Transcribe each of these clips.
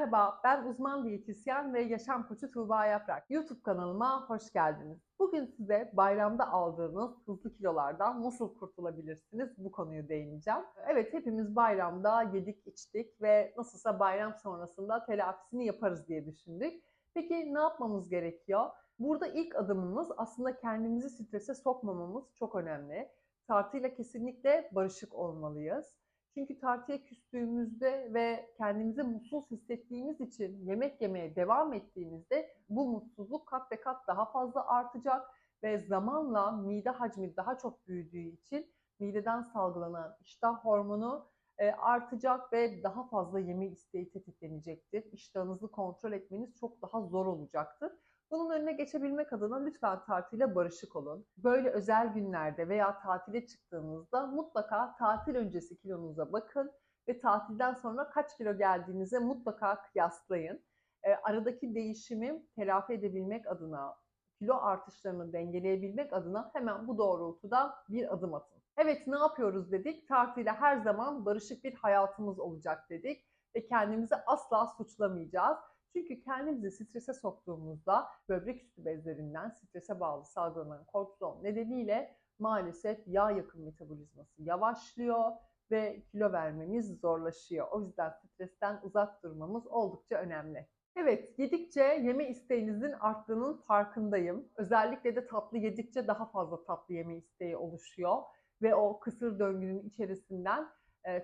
Merhaba, ben uzman diyetisyen ve yaşam koçu Tuğba Yaprak. YouTube kanalıma hoş geldiniz. Bugün size bayramda aldığınız hızlı kilolardan nasıl kurtulabilirsiniz bu konuyu değineceğim. Evet hepimiz bayramda yedik içtik ve nasılsa bayram sonrasında telafisini yaparız diye düşündük. Peki ne yapmamız gerekiyor? Burada ilk adımımız aslında kendimizi strese sokmamamız çok önemli. Tartıyla kesinlikle barışık olmalıyız. Çünkü tartıya küstüğümüzde ve kendimizi mutsuz hissettiğimiz için yemek yemeye devam ettiğimizde bu mutsuzluk kat ve kat daha fazla artacak ve zamanla mide hacmi daha çok büyüdüğü için mideden salgılanan iştah hormonu e, artacak ve daha fazla yeme isteği tetiklenecektir. İştahınızı kontrol etmeniz çok daha zor olacaktır. Bunun önüne geçebilmek adına lütfen tartıyla barışık olun. Böyle özel günlerde veya tatile çıktığınızda mutlaka tatil öncesi kilonuza bakın ve tatilden sonra kaç kilo geldiğinize mutlaka kıyaslayın. E, aradaki değişimi telafi edebilmek adına, kilo artışlarını dengeleyebilmek adına hemen bu doğrultuda bir adım atın. Evet ne yapıyoruz dedik? Tartıyla her zaman barışık bir hayatımız olacak dedik ve kendimizi asla suçlamayacağız. Çünkü kendimizi strese soktuğumuzda böbrek üstü bezlerinden strese bağlı salgılanan kortizol nedeniyle maalesef yağ yakım metabolizması yavaşlıyor ve kilo vermemiz zorlaşıyor. O yüzden stresten uzak durmamız oldukça önemli. Evet, yedikçe yeme isteğinizin arttığının farkındayım. Özellikle de tatlı yedikçe daha fazla tatlı yeme isteği oluşuyor ve o kısır döngünün içerisinden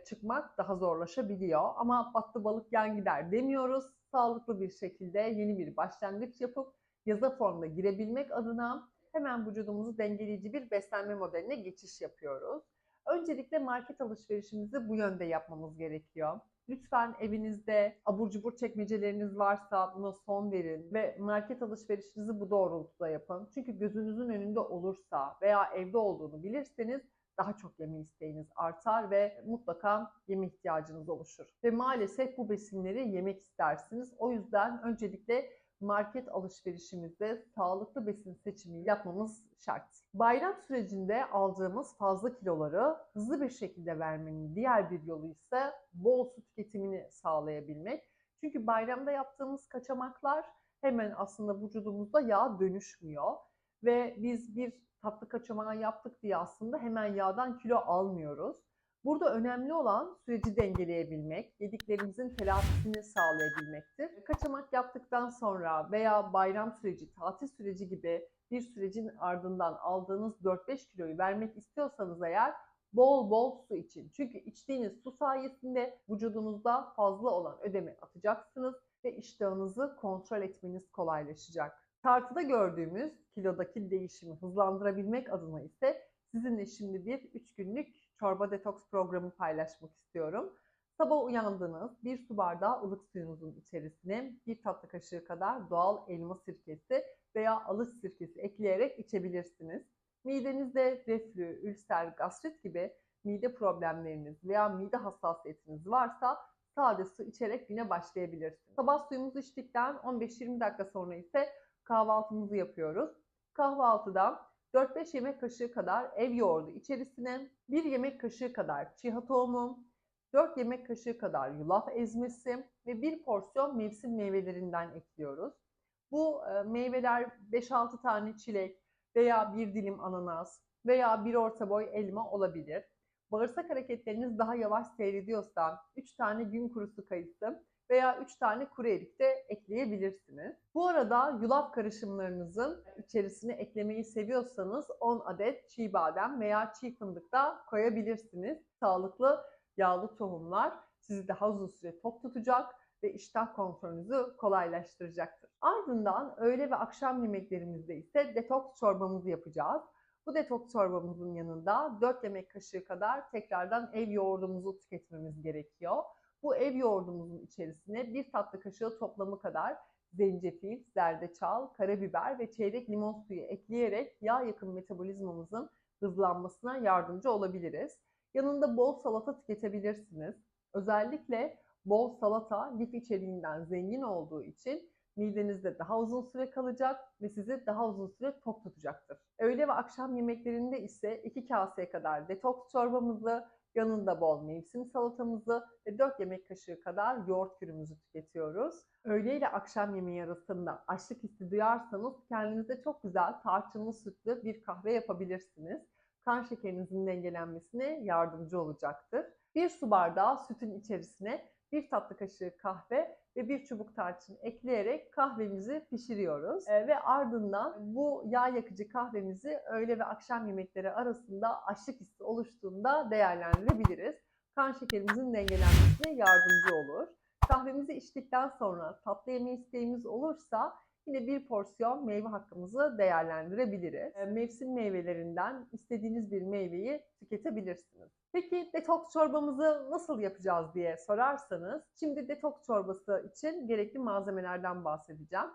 çıkmak daha zorlaşabiliyor. Ama battı balık yan gider demiyoruz sağlıklı bir şekilde yeni bir başlangıç yapıp yaza formda girebilmek adına hemen vücudumuzu dengeleyici bir beslenme modeline geçiş yapıyoruz. Öncelikle market alışverişimizi bu yönde yapmamız gerekiyor. Lütfen evinizde abur cubur çekmeceleriniz varsa buna son verin ve market alışverişinizi bu doğrultuda yapın. Çünkü gözünüzün önünde olursa veya evde olduğunu bilirseniz daha çok yeme isteğiniz artar ve mutlaka yeme ihtiyacınız oluşur. Ve maalesef bu besinleri yemek istersiniz. O yüzden öncelikle market alışverişimizde sağlıklı besin seçimi yapmamız şart. Bayram sürecinde aldığımız fazla kiloları hızlı bir şekilde vermenin diğer bir yolu ise bol su tüketimini sağlayabilmek. Çünkü bayramda yaptığımız kaçamaklar hemen aslında vücudumuzda yağ dönüşmüyor ve biz bir tatlı kaçamağı yaptık diye aslında hemen yağdan kilo almıyoruz. Burada önemli olan süreci dengeleyebilmek, yediklerimizin telafisini sağlayabilmektir. Kaçamak yaptıktan sonra veya bayram süreci, tatil süreci gibi bir sürecin ardından aldığınız 4-5 kiloyu vermek istiyorsanız eğer bol bol su için. Çünkü içtiğiniz su sayesinde vücudunuzda fazla olan ödemi atacaksınız ve iştahınızı kontrol etmeniz kolaylaşacak. Tartıda gördüğümüz kilodaki değişimi hızlandırabilmek adına ise sizinle şimdi bir 3 günlük çorba detoks programı paylaşmak istiyorum. Sabah uyandınız, bir su bardağı ılık suyunuzun içerisine bir tatlı kaşığı kadar doğal elma sirkesi veya alış sirkesi ekleyerek içebilirsiniz. Midenizde reflü, ülser, gastrit gibi mide problemleriniz veya mide hassasiyetiniz varsa sade su içerek güne başlayabilirsiniz. Sabah suyumuzu içtikten 15-20 dakika sonra ise kahvaltımızı yapıyoruz. Kahvaltıda 4-5 yemek kaşığı kadar ev yoğurdu içerisine 1 yemek kaşığı kadar çiğ tohumu, 4 yemek kaşığı kadar yulaf ezmesi ve 1 porsiyon mevsim meyvelerinden ekliyoruz. Bu e, meyveler 5-6 tane çilek veya bir dilim ananas veya bir orta boy elma olabilir. Bağırsak hareketleriniz daha yavaş seyrediyorsa 3 tane gün kurusu kayısı veya 3 tane kuru erik de ekleyebilirsiniz. Bu arada yulaf karışımlarınızın içerisine eklemeyi seviyorsanız 10 adet çiğ badem veya çiğ fındık da koyabilirsiniz. Sağlıklı yağlı tohumlar sizi daha uzun süre tok tutacak ve iştah kontrolünüzü kolaylaştıracaktır. Ardından öğle ve akşam yemeklerimizde ise detoks çorbamızı yapacağız. Bu detoks çorbamızın yanında 4 yemek kaşığı kadar tekrardan ev yoğurdumuzu tüketmemiz gerekiyor. Bu ev yoğurdumuzun içerisine bir tatlı kaşığı toplamı kadar zencefil, zerdeçal, karabiber ve çeyrek limon suyu ekleyerek yağ yakın metabolizmamızın hızlanmasına yardımcı olabiliriz. Yanında bol salata tüketebilirsiniz. Özellikle bol salata lif içeriğinden zengin olduğu için midenizde daha uzun süre kalacak ve sizi daha uzun süre tok tutacaktır. Öğle ve akşam yemeklerinde ise 2 kaseye kadar detoks çorbamızı, yanında bol mevsim salatamızı ve 4 yemek kaşığı kadar yoğurt kürümüzü tüketiyoruz. Öğle ile akşam yemeği arasında açlık hissi duyarsanız kendinize çok güzel tarçınlı sütlü bir kahve yapabilirsiniz. Kan şekerinizin dengelenmesine yardımcı olacaktır. Bir su bardağı sütün içerisine bir tatlı kaşığı kahve ve bir çubuk tarçın ekleyerek kahvemizi pişiriyoruz. Ee, ve ardından bu yağ yakıcı kahvemizi öğle ve akşam yemekleri arasında açlık hissi oluştuğunda değerlendirebiliriz. Kan şekerimizin dengelenmesine yardımcı olur. Kahvemizi içtikten sonra tatlı yeme isteğimiz olursa yine bir porsiyon meyve hakkımızı değerlendirebiliriz. Ee, Mevsim meyvelerinden istediğiniz bir meyveyi tüketebilirsiniz. Peki detoks çorbamızı nasıl yapacağız diye sorarsanız, şimdi detoks çorbası için gerekli malzemelerden bahsedeceğim.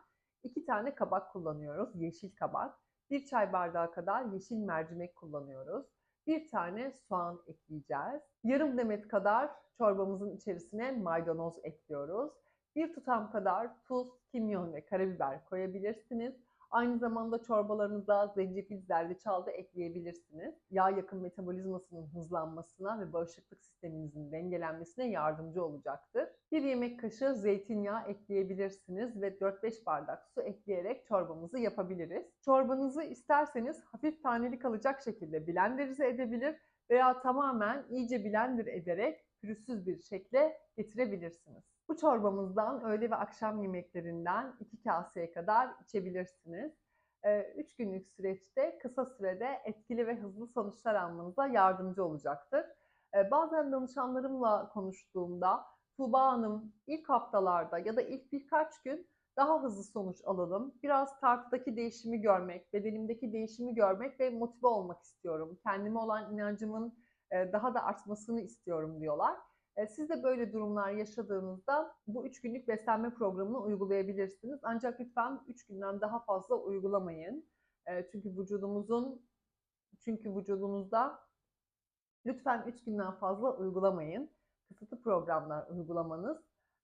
2 tane kabak kullanıyoruz, yeşil kabak. 1 çay bardağı kadar yeşil mercimek kullanıyoruz. Bir tane soğan ekleyeceğiz. Yarım demet kadar çorbamızın içerisine maydanoz ekliyoruz. Bir tutam kadar tuz, kimyon ve karabiber koyabilirsiniz. Aynı zamanda çorbalarınıza zencefil, zerdeçal da ekleyebilirsiniz. Yağ yakın metabolizmasının hızlanmasına ve bağışıklık sisteminizin dengelenmesine yardımcı olacaktır. Bir yemek kaşığı zeytinyağı ekleyebilirsiniz ve 4-5 bardak su ekleyerek çorbamızı yapabiliriz. Çorbanızı isterseniz hafif taneli kalacak şekilde blenderize edebilir veya tamamen iyice blender ederek pürüzsüz bir şekle getirebilirsiniz. Bu çorbamızdan öğle ve akşam yemeklerinden 2 kaseye kadar içebilirsiniz. 3 günlük süreçte kısa sürede etkili ve hızlı sonuçlar almanıza yardımcı olacaktır. Bazen danışanlarımla konuştuğumda Tuğba Hanım ilk haftalarda ya da ilk birkaç gün daha hızlı sonuç alalım. Biraz tartıdaki değişimi görmek, bedenimdeki değişimi görmek ve motive olmak istiyorum. Kendime olan inancımın daha da artmasını istiyorum diyorlar. E, Siz de böyle durumlar yaşadığınızda bu 3 günlük beslenme programını uygulayabilirsiniz. Ancak lütfen 3 günden daha fazla uygulamayın. E, Çünkü vücudumuzun çünkü vücudunuzda lütfen 3 günden fazla uygulamayın. Kısıtlı programlar uygulamanız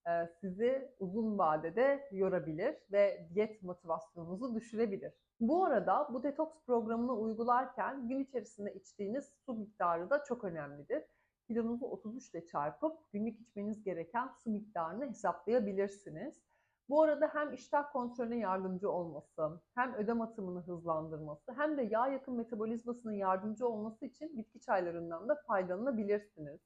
e, sizi uzun vadede yorabilir ve diyet motivasyonunuzu düşürebilir. Bu arada bu detoks programını uygularken gün içerisinde içtiğiniz su miktarı da çok önemlidir kilonuzu 33 ile çarpıp günlük içmeniz gereken su miktarını hesaplayabilirsiniz. Bu arada hem iştah kontrolüne yardımcı olması, hem ödem atımını hızlandırması, hem de yağ yakın metabolizmasına yardımcı olması için bitki çaylarından da faydalanabilirsiniz.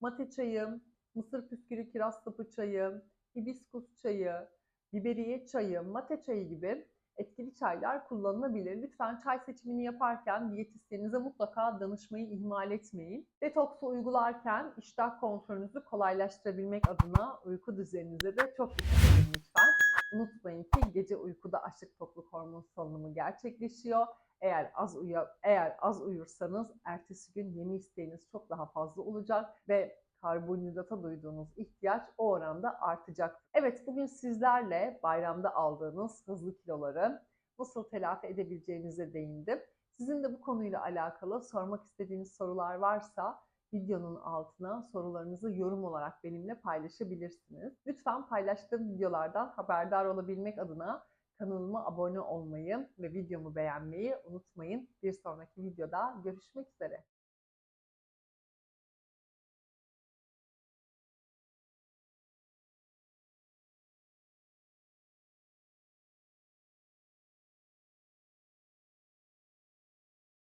Mate çayı, mısır püskülü kiraz sapı çayı, hibiskus çayı, biberiye çayı, mate çayı gibi etkili çaylar kullanılabilir. Lütfen çay seçimini yaparken diyetisyeninize mutlaka danışmayı ihmal etmeyin. Detoksu uygularken iştah kontrolünüzü kolaylaştırabilmek adına uyku düzeninize de çok dikkat edin lütfen. Unutmayın ki gece uykuda açlık tokluk hormon salınımı gerçekleşiyor. Eğer az uya, eğer az uyursanız ertesi gün yeme isteğiniz çok daha fazla olacak ve karbonhidrata duyduğunuz ihtiyaç o oranda artacak. Evet bugün sizlerle bayramda aldığınız hızlı kiloları nasıl telafi edebileceğinize değindim. Sizin de bu konuyla alakalı sormak istediğiniz sorular varsa videonun altına sorularınızı yorum olarak benimle paylaşabilirsiniz. Lütfen paylaştığım videolardan haberdar olabilmek adına kanalıma abone olmayı ve videomu beğenmeyi unutmayın. Bir sonraki videoda görüşmek üzere.